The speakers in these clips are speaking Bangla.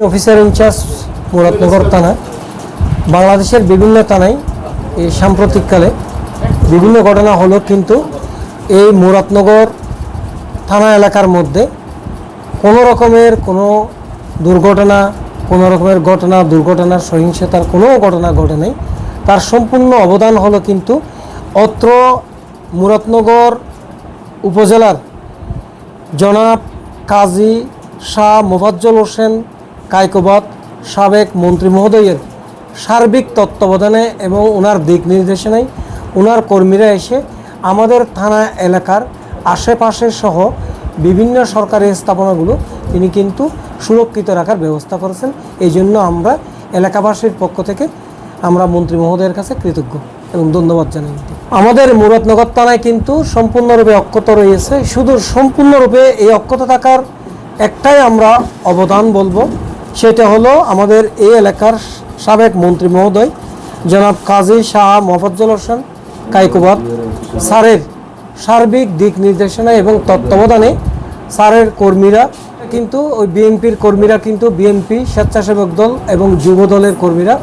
অফিসার ইনচার্জ মুরাদনগর থানা বাংলাদেশের বিভিন্ন থানায় এই সাম্প্রতিককালে বিভিন্ন ঘটনা হলো কিন্তু এই মুরাদনগর থানা এলাকার মধ্যে কোনো রকমের কোনো দুর্ঘটনা, কোনো রকমের ঘটনা, দুর্ঘটনার সহিংসতার কোনো ঘটনা ঘটে নাই। তার সম্পূর্ণ অবদান হলো কিন্তু অত্র মুরাদনগর উপজেলার জনাব কাজী শাহ মোফাজ্জল হোসেন কায়কোবাদ সাবেক মন্ত্রী মহোদয়ের সার্বিক তত্ত্বাবধানে এবং ওনার দিক নির্দেশনায় ওনার কর্মীরা এসে আমাদের থানা এলাকার আশেপাশে সহ বিভিন্ন সরকারি স্থাপনাগুলো তিনি কিন্তু সুরক্ষিত রাখার ব্যবস্থা করেছেন। এই জন্য আমরা এলাকাবাসীর পক্ষ থেকে আমরা মন্ত্রী মহোদয়ের কাছে কৃতজ্ঞ এবং ধন্যবাদ জানাই। আমাদের মুরাদনগর থানায় কিন্তু সম্পূর্ণরূপে অক্ষত রয়েছে। শুধু সম্পূর্ণরূপে এই অক্ষত থাকার একটাই আমরা অবদান বলব। সেটা হলো আমাদের এই এলাকার সাবেক মন্ত্রী মহোদয় জনাব কাজী শাহ মোহাম্মদুল হোসেন কাইকুবাদ স্যারের সার্বিক দিক নির্দেশনা এবং তত্ত্বাবধানে স্যারের কর্মীরা কিন্তু ওই বিএনপির কর্মীরা কিন্তু বিএনপি স্বেচ্ছাসেবক দল এবং যুব দলের কর্মীরা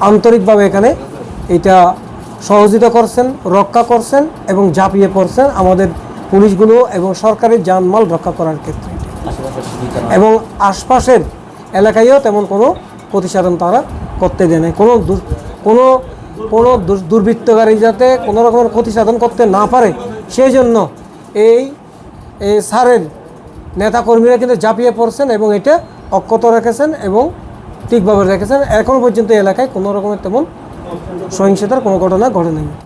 আন্তরিকভাবে এখানে এটা সহযোগিতা করছেন রক্ষা করছেন এবং ঝাঁপিয়ে পড়ছেন আমাদের পুলিশগুলো এবং সরকারি যানমাল রক্ষা করার ক্ষেত্রে। এবং আশপাশের এলাকায়ও তেমন কোনো প্রতিসাধন তারা করতে দেয় না কোনো কোনো কোনো দুর্বৃত্তকারী যাতে কোনো রকমের ক্ষতি সাধন করতে না পারে সেই জন্য এই সারের নেতাকর্মীরা কিন্তু ঝাঁপিয়ে পড়ছেন এবং এটা অক্ষত রেখেছেন এবং ঠিকভাবে রেখেছেন। এখনও পর্যন্ত এলাকায় কোনো রকমের তেমন সহিংসতার কোনো ঘটনা ঘটে